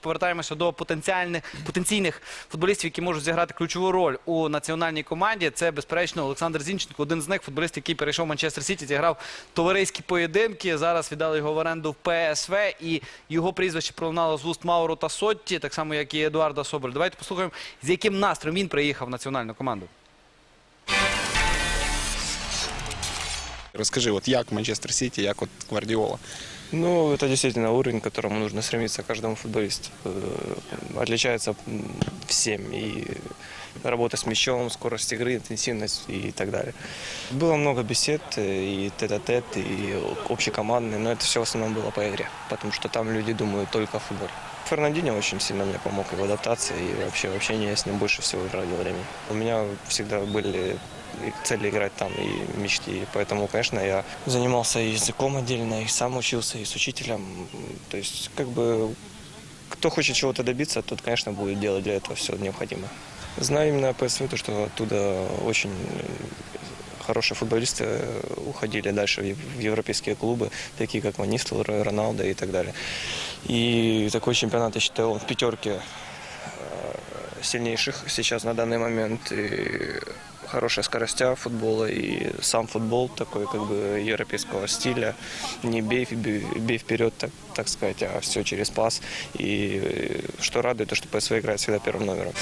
Повертаємося до потенціальних потенційних футболістів, які можуть зіграти ключову роль у національній команді. Це безперечно Олександр Зінченко, один з них, футболіст, який перейшов в Манчестер Сіті, зіграв товариські поєдинки. Зараз віддали його в оренду в ПСВ, і його прізвище пролунало з уст Мауру та Сотті, так само як і Едуарда Соболь. Давайте послухаємо, з яким настроєм він приїхав в національну команду. Розкажи, от як Манчестер Сіті, як от Гвардіола. Ну, это действительно уровень, к которому нужно стремиться каждому футболисту. Э, Отличается всем. И работа с мячом, скорость игры, интенсивность и так далее. Было много бесед, э, и тет-а-тет, и общекомандные, но это все в основном было по игре, потому что там люди думают только о футболе. Фернандинho очень сильно мне помог и в адаптации, и вообще в общении я с ним больше всего проводил времени. У меня всегда были цели играть там, и мечты. Поэтому, конечно, я занимался языком отдельно, и сам учился, и с учителем. То есть, как бы, кто хочет чего-то добиться, тот, конечно, будет делать для этого все необходимое. Знаю именно ПСВ, то, что оттуда очень хорошие футболисты уходили дальше в ев- в европейские клубы, такие как Ван Нистелрой, Роналдо и так далее. И такой чемпионат, я считаю, он в пятерке э, сильнейших сейчас на данный момент. И хорошая скоростя футбола и сам футбол такой как бы европейского стиля. Не бей, бей, бей вперед, так, так сказать, а все через пас. И э, что радует, то что ПСВ играет всегда первым номером.